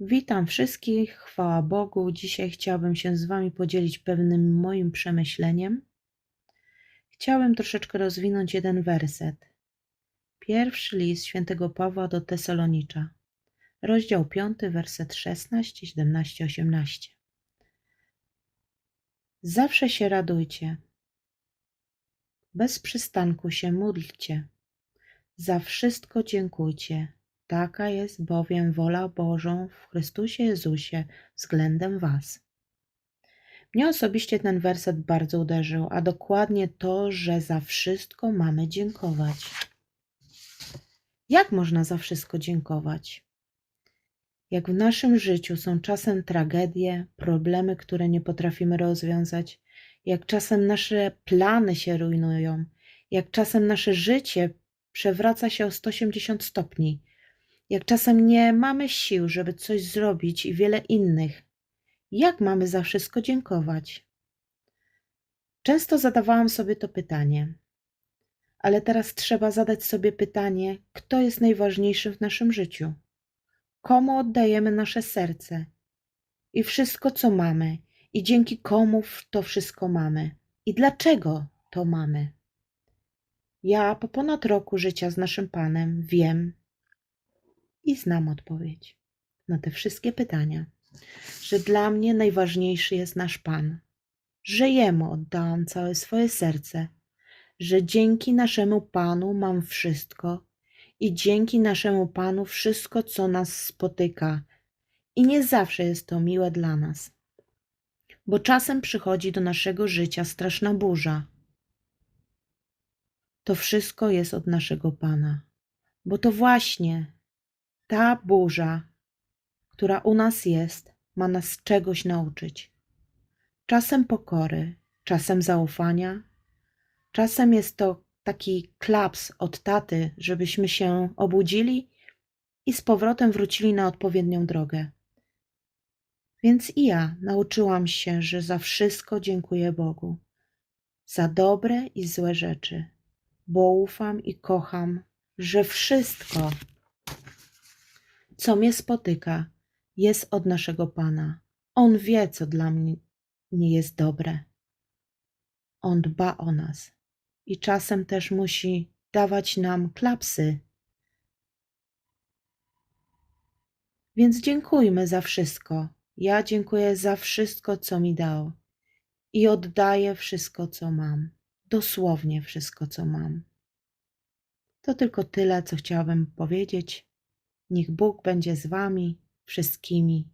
Witam wszystkich, chwała Bogu. Dzisiaj chciałabym się z Wami podzielić pewnym moim przemyśleniem. Chciałem troszeczkę rozwinąć jeden werset. Pierwszy list świętego Pawła do Tesalonicza, rozdział 5, werset 16, 17, 18. Zawsze się radujcie, bez przystanku się módlcie, za wszystko dziękujcie. Taka jest bowiem wola Bożą w Chrystusie Jezusie względem Was. Mnie osobiście ten werset bardzo uderzył, a dokładnie to, że za wszystko mamy dziękować. Jak można za wszystko dziękować? Jak w naszym życiu są czasem tragedie, problemy, które nie potrafimy rozwiązać, jak czasem nasze plany się rujnują, jak czasem nasze życie przewraca się o 180 stopni, jak czasem nie mamy sił, żeby coś zrobić i wiele innych. Jak mamy za wszystko dziękować? Często zadawałam sobie to pytanie, ale teraz trzeba zadać sobie pytanie, kto jest najważniejszy w naszym życiu? Komu oddajemy nasze serce i wszystko, co mamy, i dzięki komu to wszystko mamy? I dlaczego to mamy? Ja po ponad roku życia z naszym Panem wiem i znam odpowiedź na te wszystkie pytania, że dla mnie najważniejszy jest nasz Pan, że Jemu oddałam całe swoje serce, że dzięki naszemu Panu mam wszystko i dzięki naszemu Panu wszystko, co nas spotyka. I nie zawsze jest to miłe dla nas, bo czasem przychodzi do naszego życia straszna burza. To wszystko jest od naszego Pana, bo to właśnie ta burza, która u nas jest, ma nas czegoś nauczyć. Czasem pokory, czasem zaufania, czasem jest to taki klaps od taty, żebyśmy się obudzili i z powrotem wrócili na odpowiednią drogę. Więc i ja nauczyłam się, że za wszystko dziękuję Bogu, za dobre i złe rzeczy, bo ufam i kocham, że wszystko, co mnie spotyka, jest od naszego Pana. On wie, co dla mnie nie jest dobre. On dba o nas i czasem też musi dawać nam klapsy. Więc dziękujmy za wszystko. Ja dziękuję za wszystko, co mi dał i oddaję wszystko, co mam. Dosłownie wszystko, co mam. To tylko tyle, co chciałabym powiedzieć. Niech Bóg będzie z Wami wszystkimi.